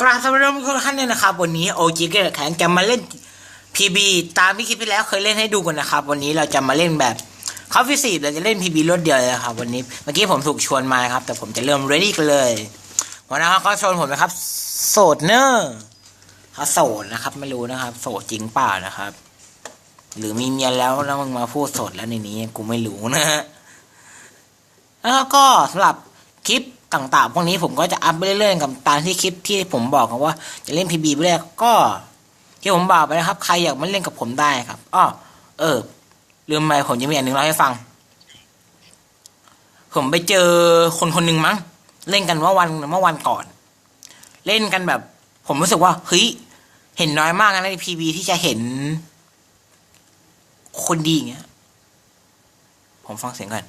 กราบสวัสดีทุกท่านเลยนะครับ วันนี้โอจิเกอร์แข่งจะมาเล่น PB ตามที่คลิปที่แล้วเคยเล่นให้ดูกันนะครับ วันนี้เราจะมาเล่นแบบคอฟฟี่สีเราจะเล่น PB รถเดียวเลยครับ วันนี้เมื่อกี้ผมถูกชวนมาครับ แต่ผมจะเริ่ม ready กันเลยวันนั้เขาชวนผมนะครับ โสดเนอร์เขาโสดนะครับ ไม่รู้นะครับ โสดจริงเปล่านะครับ หรือมีเมียแล้วแล้วมึงมาพูดโสดแล้วในนี้กูไม่รู้นะฮะแล้วก็สำหรับคลิป ต่างๆ พวกนี้ผมก็จะอัพไปเรื่อยๆกับตามที่คลิปที่ผมบอกกันว่า จะเล่นพีบีไปเรื่อยก็ ที่ผมบอกไปนะครับ ใครอยากมาเล่นกับผมได้ครับอ้อเออ ลืมไปผมจะมีอันหนึ่งเล่าให้ฟัง ผมไปเจอคนคนหนึ่งมั้ง เล่นกันเมื่อวันเมื่อวันก่อน เล่นกันแบบ ผมรู้สึกว่าเฮ้ยเห็นน้อยมากนะในพีบีที่จะเห็น คนดีอย่างเงี้ย ผมฟังเสียงก่อน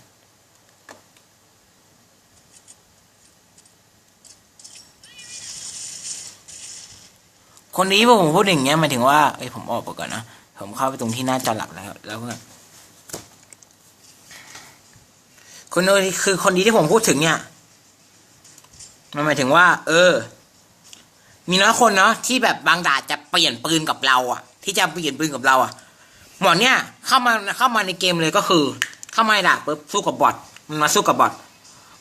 คนนี้พอผมพูดอย่างเงี้ยหมายถึงว่าเอ้ยผมออกไปก่อนนะผมเข้าไปตรงที่หน้าจอหลักแล้วแล้วก็คนนี้คือคนนี้ที่ผมพูดถึงเนี่ยมันหมายถึงว่า เออ มีน้อยคนเนาะที่แบบบางดาจะเปลี่ยนปืนกับเราอะที่จะเปลี่ยนปืนกับเราอะหมอเนี่ย เข้ามาเข้ามาในเกมเลยก็คือ เข้ามาในด่าปุ๊บสู้กับบอทมันมาสู้กับบอท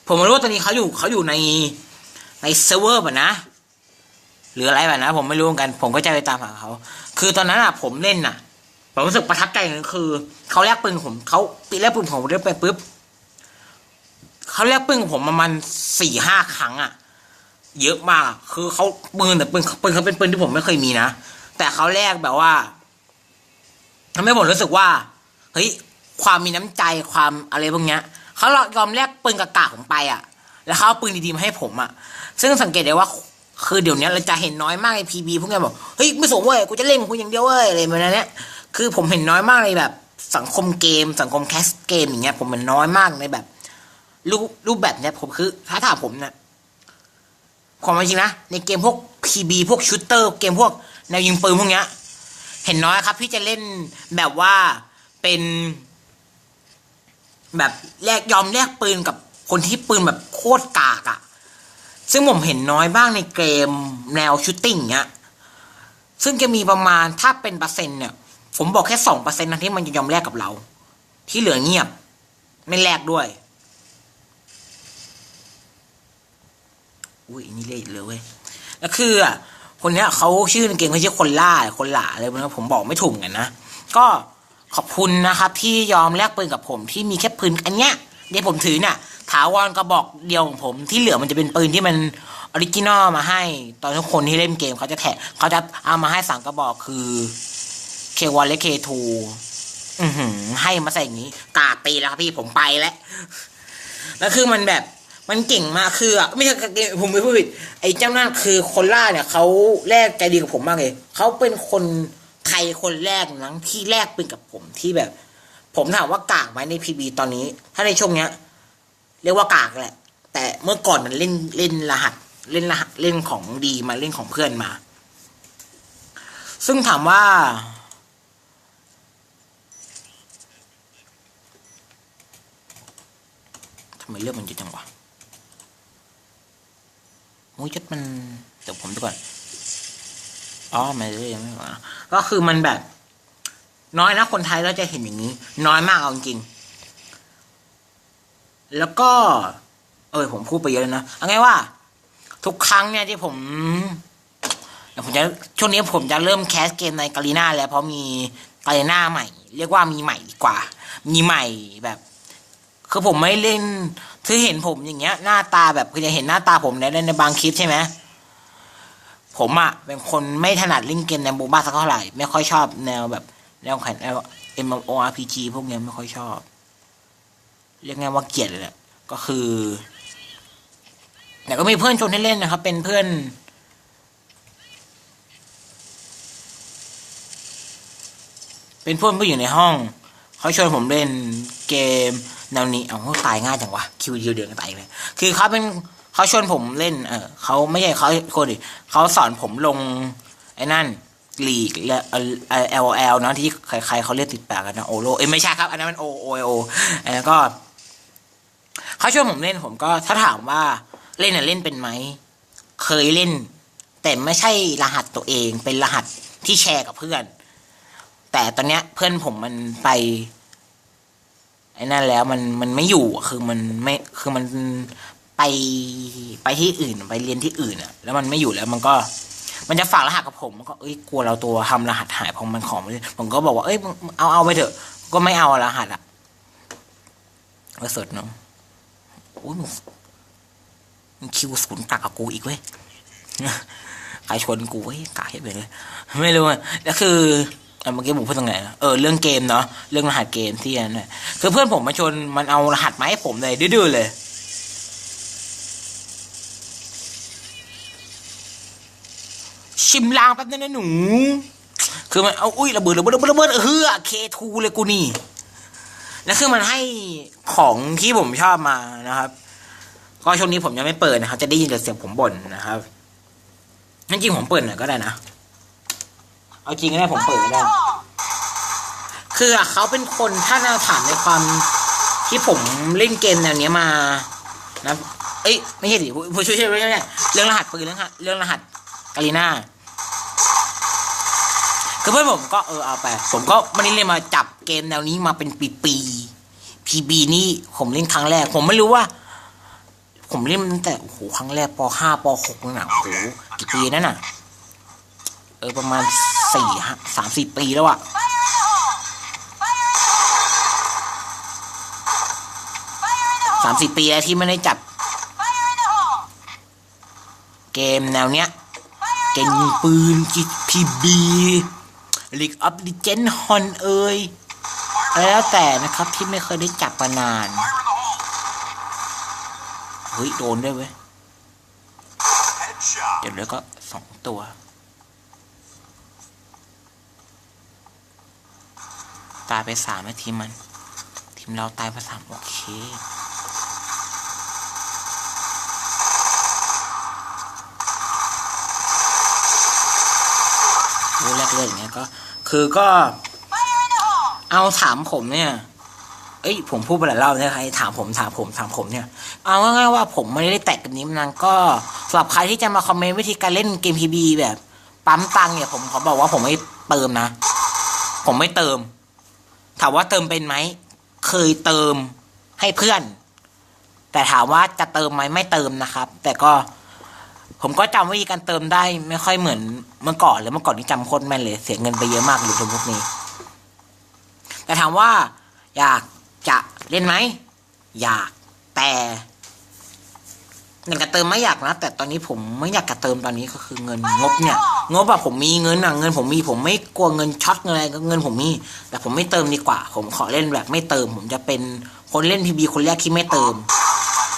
ผมรู้ว่าตอนนี้เขาอยู่เขาอยู่ในในเซิร์ฟเวอร์ป่ะนะ หรืออะไรแบบนั้นผมไม่รู้เหมือนกัน ผมก็จะไปตามหาเขาคือตอนนั้นอะผมเล่นอะผมรู้สึกประทับใจอย่างหนึงคือเขาแลกปืนผมเขาตีแลกปืนผมเรียกไปปุ๊บเขาแลกปืนผมประมาณสี่ห้าครั้งอะ เยอะมากคือเขาปืนแต่ปืนปืนเขาเป็นปืนที่ผมไม่เคยมีนะแต่เขาแลกแบบว่าทำให้ผมรู้สึกว่าเฮ้ยความมีน้ำใจความอะไรพวกเนี้ยเขายอมแลกปืนกากาผมไปอะ แล้วเขาเอาปืนดีๆมาให้ผมอะ ซึ่งสังเกตได้ว่า คือเดี๋ยวนี้เราจะเห็นน้อยมากในพีบีพวกนี้บอกเฮ้ยไม่สนเว้ยกูจะเล่นกูอย่างเดียวเว้ยอะไรแบบนั้นเนี่ยคือผมเห็นน้อยมากในแบบ สังคมเกม สังคมแคสเกมอย่างเงี้ย ผมเห็นน้อยมากในแบบ รูปรูปแบบเนี้ยผมคือถ้าถามผมเนี่ยความจริงนะในเกมพวกพีบีพวกชูตเตอร์เกมพวกแนวยิงปืนพวกเนี้ย เห็นน้อยครับที่จะเล่นแบบว่าเป็น แบบแลกยอมแลกปืนกับคนที่ปืนแบบโคตรกา ซึ่งผมเห็นน้อยบ้างในเกมแนวชูตติ้งเนี้ย ซึ่งจะมีประมาณถ้าเป็นเปอร์เซ็นต์เนี่ย ผมบอกแค่สองเปอร์เซ็นต์นะที่มันจะยอมแลกกับเรา ที่เหลือเงียบ ไม่แลกด้วย อุ้ยนี่เละเลยเว้ยแล้วคืออะคนเนี้ยเขาชื่อในเกมเขาชื่อคนล่าคนหล่าอะไรผมบอกไม่ถูกเนกันนะ ก็ขอบคุณนะครับที่ยอมแลกปืนกับผมที่มีแค่ปืนอันเนี้ยที่ผมถือเนี่ย ถาวรกระบอกเดียวของผม ที่เหลือมันจะเป็นปืนที่มันออริจินอลมาให้ ตอนทุกคนที่เล่นเกมเขาจะแถะเขาจะเอามาให้สามกระบอกคือเควันและเคทูอือหือ ให้มาใส่อย่างนี้กาตีแล้วครับพี่ผมไปแล้วแล้วคือมันแบบมันเก่งมากคืออะไม่ใช่เกมผมไม่พูดผิดไอ้เจ้านั่นคือคนล่าเนี่ยเขาแลกใจดีกับผมมากเลยเขาเป็นคนไทยคนแรกนั้งที่แลกปืนกับผมที่แบบ ผมถามว่ากากไหมในพีบีตอนนี้ ถ้าในช่วงเนี้ย เรียกว่ากากแหละ แต่เมื่อก่อนนั้นเล่นเล่นรหัส เล่นรหัสเล่นของดีมาเล่นของเพื่อนมา ซึ่งถามว่า ทำไมเรื่องมันเยอะจังวะโอ้ยจัดมันเดี๋ยวผมดูก่อนอ๋อไม่ได้ยังไม่มาก็คือมันแบบ น้อยนะคนไทยเราจะเห็นอย่างนี้ น้อยมากเอาจริง แล้วก็ เออผมพูดไปเยอะเลยนะเอาไงว่า ทุกครั้งเนี่ยที่ผมเดี๋ยวผมจะช่วงนี้ผมจะเริ่มแคสเกมในกาลีนาแล้วเพราะมีกาลีนาใหม่ เรียกว่ามีใหม่ดีกว่า มีใหม่แบบ คือผมไม่เล่นคือเห็นผมอย่างเงี้ย หน้าตาแบบคือจะเห็นหน้าตาผมในในบางคลิปใช่ไหมผมอะเป็นคนไม่ถนัดเล่นเกมในโมบ้าสักเท่าไหร่ ไม่ค่อยชอบแนวแบบแนวแข่งแนว MMORPG พวกเนี้ยไม่ค่อยชอบ เรียกง่ายว่าเกลียดเลยแหละก็คือ แต่ก็มีเพื่อนชวนให้เล่นนะครับ เป็นเพื่อน เป็นเพื่อนผู้อยู่ในห้องเขาชวนผมเล่นเกมแนวนี้เอาตายง่ายจังวะคิวเดียวเดือนก็ตายเลยคือเขาเป็นเขาชวนผมเล่น เออเขาไม่ใช่เขาคนดิเขาสอนผมลงไอ้นั่นลีกและเอลเอลนะที่ใครๆเขาเรียกติดปากกันนะโอโลเอ้ไม่ใช่ครับ อันนั้นมันโอโอโออันนั้นก็ เขาชวนผมเล่นผมก็ถ้าถามว่าเล่นน่ะเล่นเป็นไหมเคยเล่น แต่ไม่ใช่รหัสตัวเองเป็นรหัสที่แชร์กับเพื่อน แต่ตอนเนี้ยเพื่อนผมมันไปไอ้นั่นแล้วมันมันไม่อยู่คือมันไม่คือมันไปไปที่อื่นไปเรียนที่อื่นอะแล้วมันไม่อยู่แล้วมันก็ มันจะฝากรหัสกับผมมันก็เอ้ยกลัวเราตัวทำรหัสหายเพราะมันของไม่ได้ผมก็บอกว่าเอ้ยเอาเอาไปเถอะ ก็ไม่เอารหัสอะก็สดเนาะ อ้ยมึงคิวศูนย์ตักกับกูอีกเว้ยใครชนกูเว้ยกาให้ไปเลย ไม่รู้อะแล้วคือเมื่อกี้ผมพูดตรงไหนเออเรื่องเกมเนาะเรื่องรหัสเกมที่นั่นน่ะคือเพื่อนผมมาชนมันเอารหัสมาให้ผมเลยดื้อๆเลยชิมลางแป๊บนึงนะหนู คือมันเอาอุ้ยระเบิดระเบิดระเบิดระเบิดเฮือเคทูเลยกูนี่ แล้วคือมันให้ของที่ผมชอบมานะครับ ก็ช่วงนี้ผมยังไม่เปิดนะครับ จะได้ยินแต่เสียงผมบ่นนะครับจริงผมเปิดหน่อยก็ได้นะ เอาจริงก็ได้ผมเปิดก็ได้ คือเขาเป็นคนถ้าเราถามในความที่ผมเล่นเกมแนวเนี้ยมานะเอ้ยไม่ใช่ดิผู้ช่วยช่วยไม่ใช่เรื่องรหัสปืนเรื่องเรื่องรหัสกาลิน่าคือเพื่อนผมก็เออเอาไป ผมก็ไม่ได้เล่นมาจับเกมแนวนี้มาเป็นปี ๆ PB นี่ผมเล่นครั้งแรก ผมไม่รู้ว่า ผมเล่นตั้งแต่โอ้โหครั้งแรกปห้าปหกนั่นน่ะโอ้โหกี่ปีนั่นน่ะ เออประมาณสี่ฮะสามสี่ปีแล้วอะสามสี่ปีแล้วที่ไม่ได้จับเกมแนวเนี้ย เกมยิงปืนจิตพีบีลีกอัพดิเจนฮอนเอ่ย แล้วแต่นะครับที่ไม่เคยได้จับมานานเฮ้ยโดนด้วยเว้ยเดี๋ยวแล้วก็สองตัวตายไปสามนาทีมัน ทีมเราตายไปสามโอเครู้แรกเรื่องอย่างเงี้ยก็ คือก็ เอาถามผมเนี่ย เอ้ย ผมพูดไปหลายรอบแล้วใครถามผมถามผมถามผมเนี่ย เอาง่ายๆว่าผมไม่ได้แตะกับนี้มานานก็สำหรับใครที่จะมาคอมเมนต์วิธีการเล่นเกมพีบีแบบ ปั๊มตังเนี่ยผมขอบอกว่าผมไม่เติมนะ ผมไม่เติม ถามว่าเติมเป็นไหม เคยเติมให้เพื่อน แต่ถามว่าจะเติมไหมไม่เติมนะครับ แต่ก็ผมก็จำวิธีการเติมได้ไม่ค่อยเหมือนเมื่อก่อนเลยเมื่อก่อนนี่จำโคตรแม่นเลย เสียเงินไปเยอะมากหรือพวกนี้ แต่ถามว่า อยากจะเล่นไหม อยากแต่อยากจะเติมไม่อยากนะแต่ตอนนี้ผมไม่อยากจะเติมตอนนี้ก็คือเงินงบเนี่ยงบอะผมมีเงินอะเงินผมมีผมไม่กลัวเงินช็อตเงินอะไรก็เงินผมมี แต่ผมไม่เติมดีกว่า ผมขอเล่นแบบไม่เติม ผมจะเป็นคนเล่นพีบีคนแรกที่ไม่เติม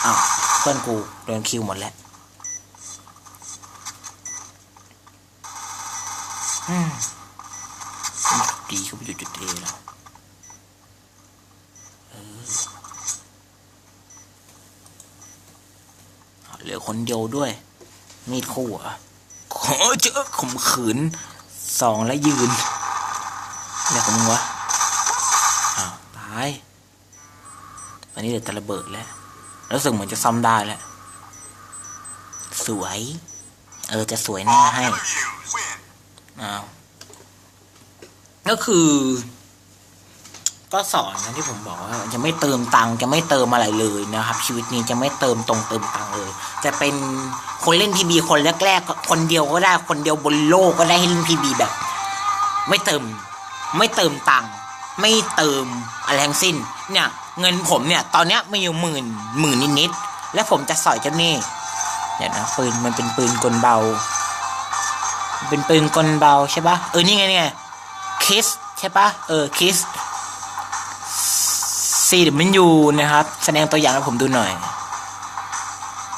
อ้าวเพื่อนกูโดนคิวหมดแล้วอืมดีเขาไปอยู่จุดเอแล้วเออ เอาเหลือคนเดียวด้วย มีดคู่เหรอะขอเจอข่มขืนสองแล้วยืนอะไรของมึงวะอ้าวตายตอนนี้เดี๋ยวจะระเบิดแล้วรู้สึกเหมือนจะซ่อมได้แล้ว สวย เออจะสวยแน่ให้อ้าวก็คือ ก็สอนนะที่ผมบอกว่าจะไม่เติมตังค์จะไม่เติมอะไรเลยนะครับ ชีวิตนี้จะไม่เติมตรงเติมตังค์เลย จะเป็นคนเล่นพีบีคนแรกๆคนเดียวก็ได้คนเดียวบนโลกก็ได้ให้เล่นพีบีแบบ ไม่เติม ไม่เติมตังค์ไม่เติมอะไรทั้งสิ้น เนี่ย เงินผมเนี่ย ตอนเนี้ยมีอยู่หมื่นหมื่นนิดๆและผมจะสอยเจ้านี่เดี๋ยนะปืนมันเป็นปืนกลเบา เป็นปืนกลเบาใช่ปะเออนี่ไงนี่ไงคิสใช่ปะเออคิส ซีดมันอยู่นะครับ แสดงตัวอย่างให้ผมดูหน่อย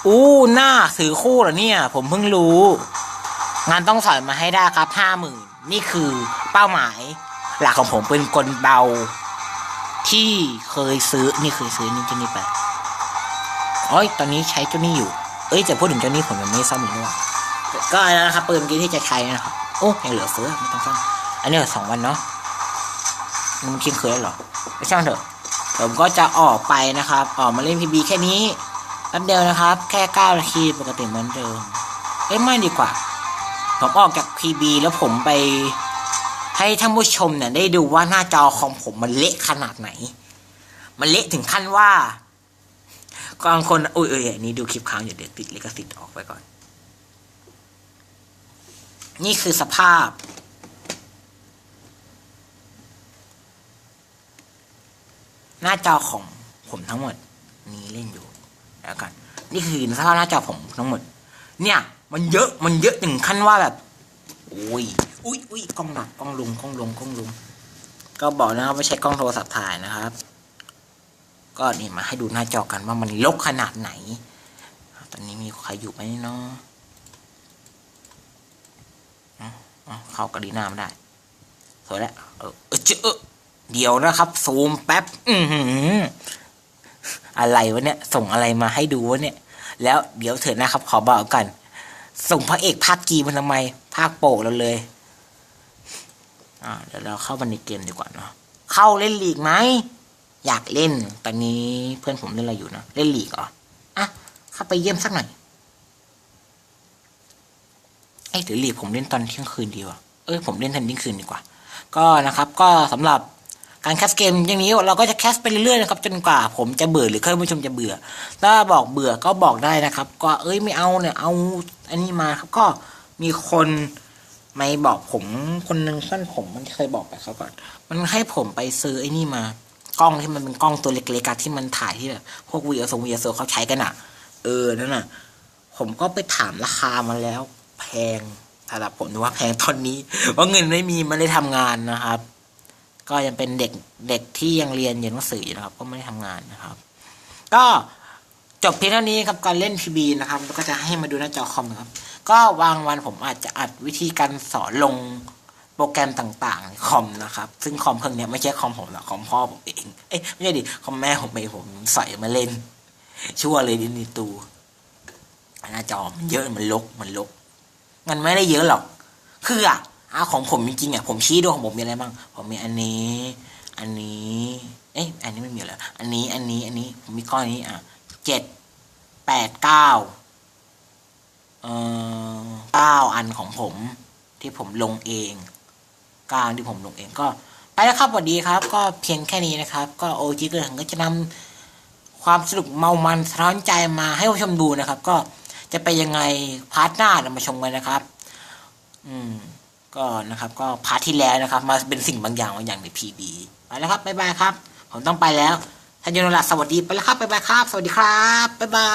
อู้หน้าถือคู่เหรอเนี่ย ผมเพิ่งรู้ งานต้องสอยมาให้ได้ครับห้าหมื่นนี่คือเป้าหมาย หลักของผมเป็นกลเบา ที่เคยซื้อนี่เคยซื้อนี่เจ้านี่ไปโอ้ยตอนนี้ใช้เจ้านี่อยู่ เอ้ยจะพูดถึงเจ้านี่ผมยังไม่ซ่อมเลยว่าก็อันนั้นนะครับปืนกี้ที่จะใช้นะครับโอ้ยังเหลือเฟือไม่ต้องซ่อมอันนี้สองวันเนาะมันคิดเคยเหรอไม่ช่างเถอะ ผมก็จะออกไปนะครับ ออกมาเล่นพีบีแค่นี้แป๊บเดียวนะครับ แค่เก้านาทีปกติเหมือนเดิมเอ้ไม่ดีกว่า ผมออกจาก PB แล้วผมไป ให้ท่านผู้ชมเนี่ยได้ดูว่าหน้าจอของผมมันเละขนาดไหน มันเละถึงขั้นว่าบางคนอุ้ยเอ้ยนนี้ดูคลิปค้างอยู่เดี๋ยวติดลิขสิทธิ์ออกไปก่อน นี่คือสภาพ หน้าจอของผมทั้งหมดนี้เล่นอยู่แล้วกัน นี่คือสภาพหน้าจอผมทั้งหมด เนี่ย มันเยอะมันเยอะถึงขั้นว่าแบบอุ้ยอุ้ยอุ้ยกล้องหนักกล้องลุงกล้องลุงกล้องลุงก็บอกนะครับไม่ใช่กล้องโทรศัพท์ถ่ายนะครับ ก็นี่มาให้ดูหน้าจอกันว่ามันลกขนาดไหน ตอนนี้มีใครอยู่ไหมเนาะเข้ากระดีหน้าไม่ได้สวยแล้วเออเออเจอ เดี๋ยวนะครับ ซูมแป๊บ อืออะไรวะเนี่ย ส่งอะไรมาให้ดูวะเนี่ย แล้วเดี๋ยวเถอะนะครับ ขอบอกกัน ส่งพระเอกภาคกีมันทำไม ภาคโปกเราเลย อ่าเดี๋ยวเราเข้ามาในเกมดีกว่าเนาะ เข้าเล่นลีกไหม อยากเล่น ตอนนี้เพื่อนผมเล่นอะไรอยู่นะ เล่นลีกเหรอ อะ เข้าไปเยี่ยมสักหน่อยเอ้หรือลีกผมเล่นตอนเที่ยงคืนดีวะเอ้ยผมเล่นตอนเที่ยงคืนดีกว่า ก็นะครับ ก็สำหรับ การแคสเกมอย่างนี้เราก็จะแคสไปเรื่อยๆนะครับจนกว่าผมจะเบื่อหรือท่านผู้ชมจะเบื่อ ถ้าบอกเบื่อก็บอกได้นะครับ ก็เอ้ยไม่เอาเนี่ยเอาอันนี้มาครับก็มีคนไม่บอกผมคนหนึ่งเพื่อนผมมันเคยบอกไปเขาก่อน มันให้ผมไปซื้อไอ้นี่มากล้องที่มันเป็นกล้องตัวเล็กๆที่มันถ่ายที่แบบพวกวีเอสวีเอสเขาใช้กันอะ เออนั่นน่ะ ผมก็ไปถามราคามาแล้วแพงสำหรับผมดูว่าแพงตอนนี้เพราะเงินไม่มีมันได้ทำงานนะครับ ก็ยังเป็นเด็กเด็กที่ยังเรียนเรียนหนังสืออยู่นะครับ ก็ไม่ได้ทำงานนะครับ ก็จบเพียงเท่านี้ครับการเล่นทีวีนะครับแล้วก็จะให้มาดูหน้าจอคอมนะครับ ก็วางวันผมอาจจะอัดวิธีการสอนลงโปรแกรมต่างๆคอมนะครับ ซึ่งคอมเครื่องเนี้ยไม่ใช่คอมผมหรอกคอมพ่อผมเองเอ้ยไม่ใช่ดิคอมแม่ผมเองผมใส่มาเล่น ชั่วเลยดินิตูหน้าจอมันเยอะมันลกมันลกมันไม่ได้เยอะหรอก คืออะ อาของผมจริงๆอะผมชี้ดูของผมมีอะไรบ้าง ผมมีอันนี้ อันนี้ เอ๊ะอันนี้ไม่มีแล้วอันนี้ อันนี้ อันนี้ ผมมีก้อนนี้อะเจ็ดแปดเก้าเอ่อเก้าอันของผมที่ผมลงเองเก้าที่ผมลงเองก็ ไปแล้วครับสวัสดีครับ ก็เพียงแค่นี้นะครับ ก็โอจิเกิร์ก็จะนำความสนุกเมามันสะท้อนใจมาให้ผู้ชมดูนะครับ ก็จะไปยังไงพาร์ทหน้าเรามาชมกันนะครับ อืม ก็นะครับก็พาร์ทที่แล้วนะครับ มาเป็นสิ่งบางอย่างบางอย่างในพีบีไปแล้วครับบ๊ายบายครับ ผมต้องไปแล้วท่านยนต์หลักสวัสดีไปแล้วครับบ๊ายบายครับ สวัสดีครับบ๊ายบา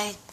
ย